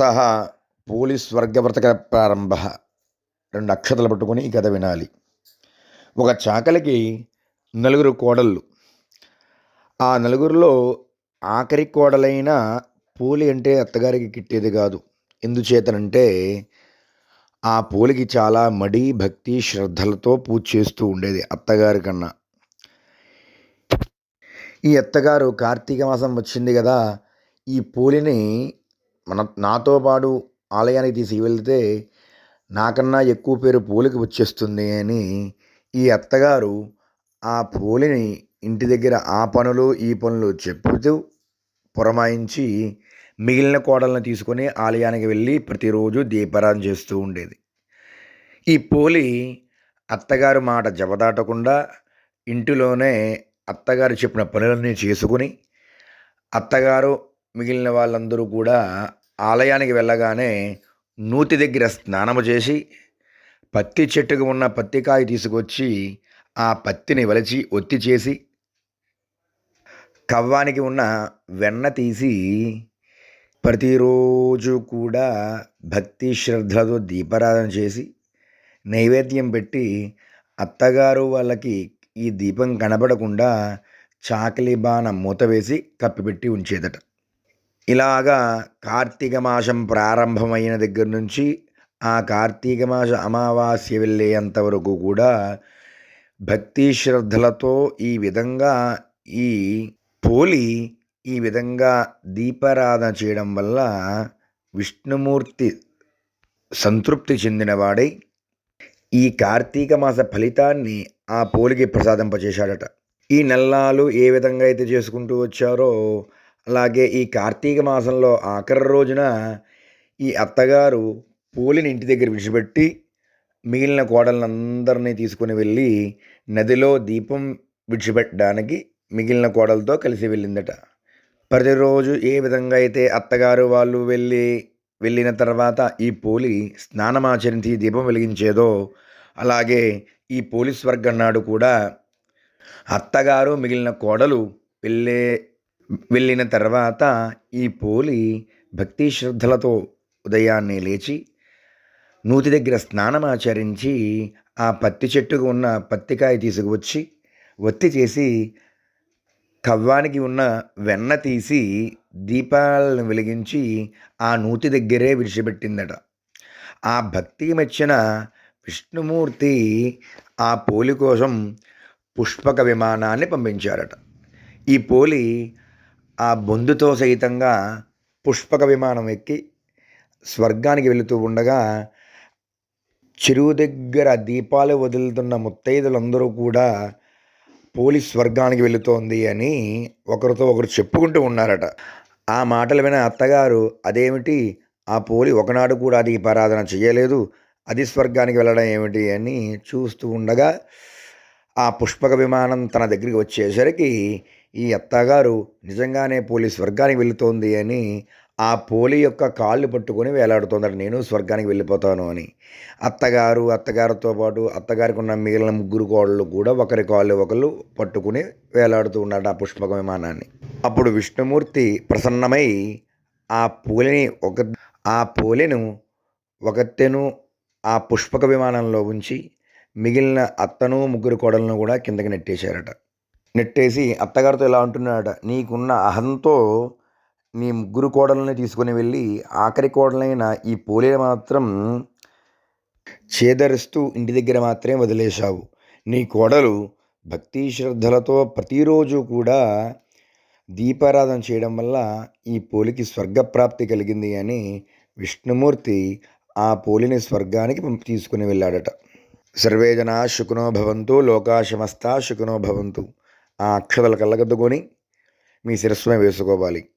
అత పోలీస్ స్వర్గవ్రతక ప్రారంభ. రెండు అక్షతలు పట్టుకొని ఈ కథ వినాలి. ఒక చాకలికి నలుగురు కోడళ్ళు. ఆ నలుగురిలో ఆఖరి కోడలైన పూలి అంటే అత్తగారికి కిట్టేది కాదు. ఎందుచేతనంటే ఆ పూలికి చాలా మడి భక్తి శ్రద్ధలతో పూజ చేస్తూ ఉండేది అత్తగారి కన్నా. ఈ అత్తగారు కార్తీక మాసం వచ్చింది కదా ఈ పూలిని మన నాతో పాటు ఆలయానికి తీసుకువెళ్తే నాకన్నా ఎక్కువ పేరు పూలికి వచ్చేస్తుంది అని ఈ అత్తగారు ఆ పూలిని ఇంటి దగ్గర ఆ పనులు ఈ పనులు చెప్పుతూ పురమాయించి మిగిలిన కోడలను తీసుకొని ఆలయానికి వెళ్ళి ప్రతిరోజు దీపారాధన చేస్తూ ఉండేది. ఈ పోలి అత్తగారు మాట జబదాటకుండా ఇంటిలోనే అత్తగారు చెప్పిన పనులన్నీ చేసుకుని అత్తగారు మిగిలిన వాళ్ళందరూ కూడా ఆలయానికి వెళ్ళగానే నూతి దగ్గర స్నానము చేసి పత్తి చెట్టుకు ఉన్న పత్తికాయ తీసుకొచ్చి ఆ పత్తిని వలచి ఒత్తి చేసి కవ్వానికి ఉన్న వెన్న తీసి ప్రతిరోజు కూడా భక్తి శ్రద్ధలతో దీపారాధన చేసి నైవేద్యం పెట్టి అత్తగారు వాళ్ళకి ఈ దీపం కనబడకుండా చాకలి బాణ మూత వేసి కప్పిపెట్టి ఉంచేదట. ఇలాగా కార్తీక మాసం ప్రారంభమైన దగ్గర నుంచి ఆ కార్తీక మాస అమావాస్య వెళ్ళేంత వరకు కూడా భక్తి శ్రద్ధలతో ఈ విధంగా ఈ పోలి ఈ విధంగా దీపారాధన చేయడం వల్ల విష్ణుమూర్తి సంతృప్తి చెందినవాడై ఈ కార్తీక మాస ఫలితాన్ని ఆ పోలికి ప్రసాదింపచేశాడట. ఈ నెల్లాలు ఏ విధంగా అయితే చేసుకుంటూ వచ్చారో అలాగే ఈ కార్తీక మాసంలో ఆఖరి రోజున ఈ అత్తగారు పూలిని ఇంటి దగ్గర విడిచిపెట్టి మిగిలిన కోడలందరినీ తీసుకుని వెళ్ళి నదిలో దీపం విడిచిపెట్టడానికి మిగిలిన కోడలతో కలిసి వెళ్ళిందట. ప్రతిరోజు ఏ విధంగా అయితే అత్తగారు వాళ్ళు వెళ్ళి వెళ్ళిన తర్వాత ఈ పోలి స్నానమాచరించి దీపం వెలిగించేదో అలాగే ఈ పోలీస్ వర్గం నాడు కూడా అత్తగారు మిగిలిన కోడలు వెళ్ళే వెళ్ళిన తర్వాత ఈ పోలి భక్తి శ్రద్ధలతో ఉదయాన్నే లేచి నూతి దగ్గర స్నానం ఆచరించి ఆ పత్తి చెట్టుకు ఉన్న పత్తికాయ తీసుకువచ్చి ఒత్తి చేసి కవ్వానికి ఉన్న వెన్న తీసి దీపాలను వెలిగించి ఆ నూతి దగ్గరే విడిచిపెట్టిందట. ఆ భక్తికి మెచ్చిన విష్ణుమూర్తి ఆ పోలి కోసం పుష్పక విమానాన్ని పంపించారట. ఈ పోలి ఆ బొందుతో సహితంగా పుష్పక విమానం ఎక్కి స్వర్గానికి వెళుతూ ఉండగా చెరువు దగ్గర దీపాలు వదులుతున్న ముత్తైదులందరూ కూడా పోలీస్ స్వర్గానికి వెళుతోంది అని ఒకరితో ఒకరు చెప్పుకుంటూ ఉన్నారట. ఆ మాటలు విన అత్తగారు అదేమిటి? ఆ పోలి ఒకనాడు కూడా దీపారాధన చేయలేదు. అది స్వర్గానికి వెళ్ళడం ఏమిటి? అని చూస్తూ ఉండగా ఆ పుష్పక విమానం తన దగ్గరికి వచ్చేసరికి ఈ అత్తగారు నిజంగానే పోలి స్వర్గానికి వెళుతోంది అని ఆ పోలి యొక్క కాళ్ళు పట్టుకొని వేలాడుతోందట. నేను స్వర్గానికి వెళ్ళిపోతాను అని. అత్తగారు అత్తగారితో పాటు అత్తగారికి ఉన్న మిగిలిన ముగ్గురు కోళ్ళు కూడా ఒకరి కాళ్ళు ఒకళ్ళు పట్టుకుని వేలాడుతూ ఉన్నాడు ఆ పుష్పక విమానాన్ని. అప్పుడు విష్ణుమూర్తి ప్రసన్నమై ఆ పూలిని ఒక ఆ పూలిను ఒకతెను ఆ పుష్పక విమానంలో ఉంచి మిగిలిన అత్తను ముగ్గురు కోడలను కూడా కిందకి నెట్టేశారట. నెట్టేసి అత్తగారితో ఇలా అంటున్నాడట నీకున్న అహంతో నీ ముగ్గురు కోడలని తీసుకుని వెళ్ళి ఆఖరి కోడలైన ఈ పోలిని మాత్రం చేదరిస్తూ ఇంటి దగ్గర మాత్రమే వదిలేశావు. నీ కోడలు భక్తి శ్రద్ధలతో ప్రతిరోజు కూడా దీపారాధన చేయడం వల్ల ఈ పోలికి స్వర్గప్రాప్తి కలిగింది అని విష్ణుమూర్తి ఆ పోలిని స్వర్గానికి తీసుకుని వెళ్ళాడట. సర్వే జనా శుకునో భవంతు లోకాశమస్తా శుకునో భవంతు. ఆ అక్షతలు కళ్ళగద్దుకొని మీ శిరస్సుమే వేసుకోవాలి.